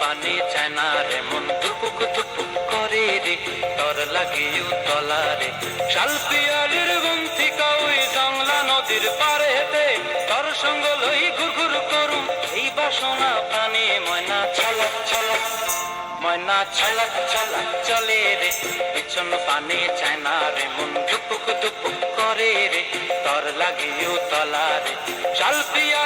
পানি চায় না রে, মন দুপুক দুপুক করে রে, তর লাগিও তলা রে। শাল পিয়ালির কাউই জংলা নদীর পারে হেতে তর সঙ্গ লই ঘুরঘুর করুম, এই বাসনা প্রাণে ময়না ছলক ছলক, ময়না ছলক ছলক চলে রে। পিছন পানে চায় না রে, মন দুপুক দুপুক করে রে, তর লাগিও তলা রে। শাল পিয়ালির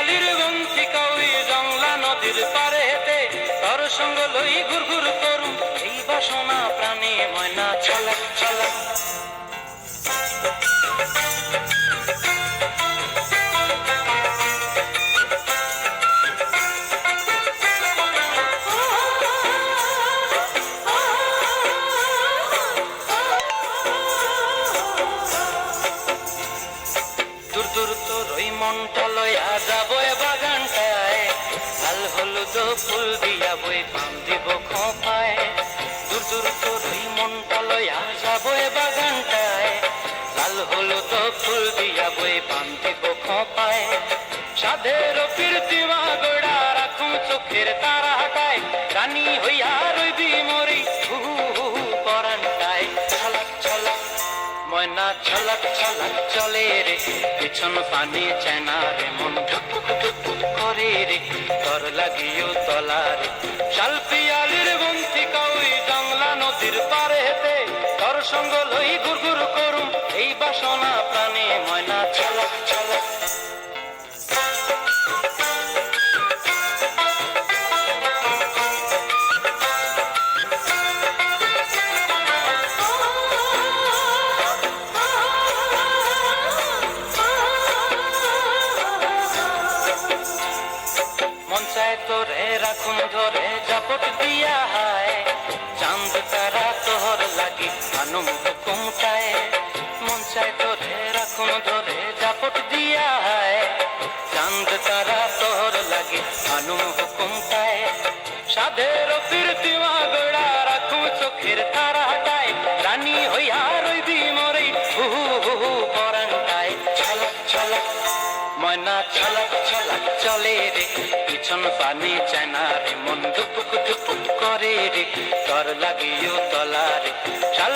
সঙ্গ লই ঘুরঘুর করুম। এই বাসনা প্রাণে ময়না ছলক ছলক দূর দূর তোর ওই মনটা যাব এ বাগানটায় হলুদ ফুল দিয়া বই পাম দিব খোপায়। দূর দূর তোর ওই মনটা লয়া যাব বাগানটায়। লাল হলুদ ফুল দিয়া বই পাম দিব খোপায়। সাধের কীর্তি গোড়া রাখুন চোখের তারা হাটায়। রানী হইয়া রইবি মরি হু হু পরানটায় ছলক ছলক, ময়না, ছলক ছলক চলে রে। পিছন পানি চেনা রে, মন ঢুকুক ঢুকুক করে রে। তর লাগিও তলার। শালপিয়ালির শাল পিয়ালির বন্তি কাউই জংলা নদীর পারে হেতে তর সঙ্গ লই গুরগুর করুম, এই বাসনা প্রাণে রাখুন ধরে দিয়া চাঁদ তারা তোহর লাগি আনুম হুকুমটায় মন চায় তোরে রাখুন, ধরে দিয়া চাঁদ তারা তোহর লাগি সাধের ফিরতি মাগড়া রাখুন চোখের তারা হাটায় রানী হইয়া ময়না ছলক ছলক চলে রে পিছন পানি চায়না রে মন দুপুক দুপুক করে রে তর লাগিও তলা রে শাল